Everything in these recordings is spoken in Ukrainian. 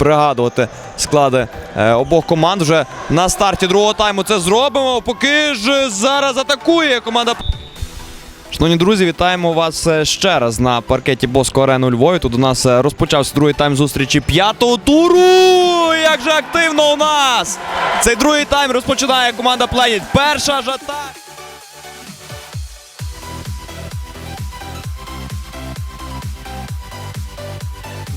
пригадувати склади е, обох команд. Вже на старті другого тайму це зробимо. Поки ж зараз атакує команда. Шановні друзі, вітаємо вас е, ще раз на паркеті Боско Арени у Львові. Тут у нас е, розпочався другий тайм зустрічі п'ятого туру. Як же активно у нас! Цей другий тайм розпочинає команда Planet. Перша ж атака.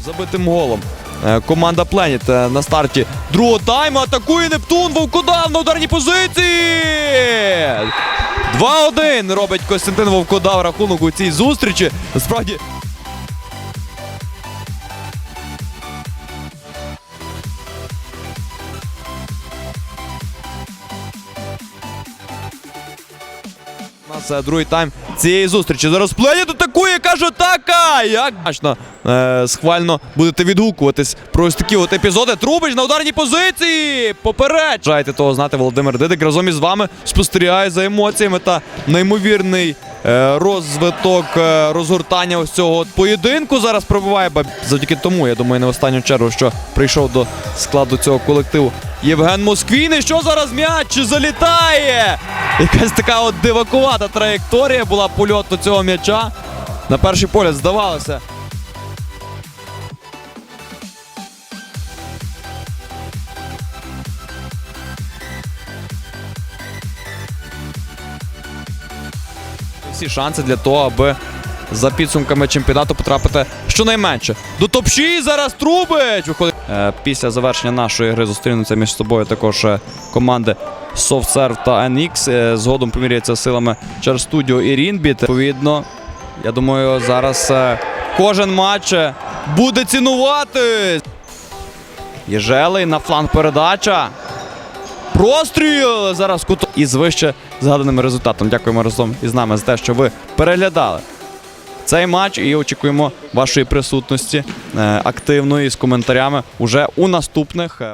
Забитим голом. Е, Команда е, на старті другого тайму атакує Нептун. Вовкодав на ударній позиції. 2-1 робить Костянтин Вовкодав рахунок у цій зустрічі. Насправді. У нас другий тайм цієї зустрічі. Зараз Пленіт атакує, каже атака! Як бачно, е, схвально будете відгукуватись про ось такі от епізоди. Трубич на ударній позиції! Поперед! Бажаєте того знати, Володимир Дидик разом із вами спостерігає за емоціями та неймовірний е, розвиток е, розгортання ось цього поєдинку зараз пробиває. Завдяки тому, я думаю, не в останню чергу, що прийшов до складу цього колективу. Євген Москвін. Що зараз м'яч залітає? Якась така от дивакувата траєкторія була польоту цього м'яча. На перший погляд здавалося. Всі шанси для того, аби за підсумками чемпіонату потрапити щонайменше. До топ-6 зараз Трубич виходить. Е, після завершення нашої гри зустрінуться між собою також е, команди SoftServe та NX. Е, згодом поміряються силами через студіо і Рінбіт. Відповідно, я думаю, зараз кожен матч буде цінувати. Єжелий на фланг передача. Простріл зараз кут із вище згаданим результатом. Дякуємо разом із нами за те, що ви переглядали цей матч і очікуємо вашої присутності е, активної з коментарями уже у наступних. е,